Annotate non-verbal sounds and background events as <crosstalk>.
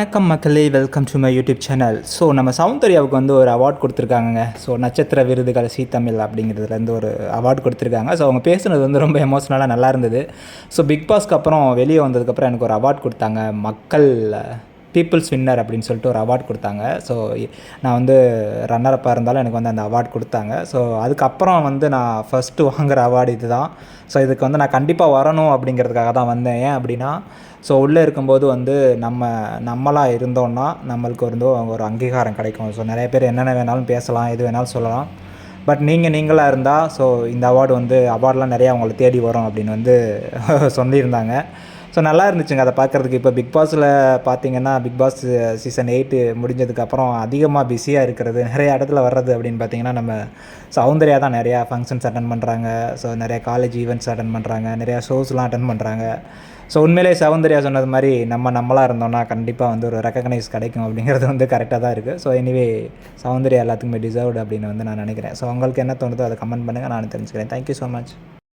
வணக்கம் மக்களே welcome to my YouTube channel so நம்ம சௌந்தர்யாவுக்கு வந்து ஒரு அவார்ட் கொடுத்துருக்காங்க ஸோ நட்சத்திர விருதுகள் சீ தமிழ் அப்படிங்கிறதுலேருந்து ஒரு அவார்ட் கொடுத்துருக்காங்க. ஸோ அவங்க பேசுனது வந்து ரொம்ப எமோஷ்னலாக நல்லா இருந்தது. ஸோ பிக் பாஸ்க்கு அப்புறம் வெளியே வந்ததுக்கப்புறம் எனக்கு ஒரு அவார்ட் கொடுத்தாங்க. மக்கள் பீப்புள்ஸ் வின்னர் அப்படின்னு சொல்லிட்டு ஒரு அவார்ட் கொடுத்தாங்க. ஸோ நான் வந்து ரன்னரப்பாக இருந்தாலும் எனக்கு வந்து அந்த அவார்ட் கொடுத்தாங்க. ஸோ அதுக்கப்புறம் வந்து நான் ஃபஸ்ட்டு வாங்குகிற அவார்டு இது தான் ஸோ இதுக்கு வந்து நான் கண்டிப்பாக வரணும் அப்படிங்கிறதுக்காக தான் வந்தேன். ஏன் அப்படின்னா ஸோ உள்ளே இருக்கும்போது வந்து நம்ம நம்மளாக இருந்தோன்னா நம்மளுக்கு வந்து ஒரு அங்கீகாரம் கிடைக்கும். ஸோ நிறைய பேர் என்னென்ன வேணாலும் பேசலாம் எது வேணாலும் சொல்லலாம். பட் நீங்கள் நீங்களாக இருந்தால் ஸோ இந்த அவார்டு வந்து அவார்ட்லாம் நிறையா அவங்கள தேடி வரும் அப்படின்னு வந்து <laughs> சொல்லியிருந்தாங்க. ஸோ நல்லா இருந்துச்சுங்க. அதை பார்க்குறதுக்கு. இப்போ பிக் பாஸில் பார்த்தீங்கன்னா பிக் பாஸ் சீசன் எயிட்டு முடிஞ்சதுக்கப்புறம் அதிகமாக பிஸியாக இருக்கிறது நிறைய இடத்துல வர்றது அப்படின்னு பார்த்தீங்கன்னா நம்ம சௌந்தர்யா தான் நிறையா ஃபங்க்ஷன்ஸ் அட்டன் பண்ணுறாங்க ஸோ நிறையா காலேஜ் ஈவெண்ட்ஸ் அட்டன் பண்ணுறாங்க நிறையா ஷோஸ்லாம் அட்டன் பண்ணுறாங்க ஸோ உண்மையிலே சௌந்தர்யா சொன்னது மாதிரி நம்ம நம்மளாக இருந்தோம்னா கண்டிப்பாக வந்து ஒரு ரெக்கக்னைஸ் கிடைக்கும் அப்படிங்கிறது வந்து கரெக்டாக தான் இருக்குது ஸோ எனிவே சௌந்தர்யா எல்லாத்துக்குமே டிசர்வ்டு அப்படின்னு வந்து நான் நினைக்கிறேன். ஸோ உங்களுக்கு என்ன தோணுதோ அதை கமெண்ட் பண்ணுங்கள் நான் தெரிஞ்சுக்கிறேன். Thank you so much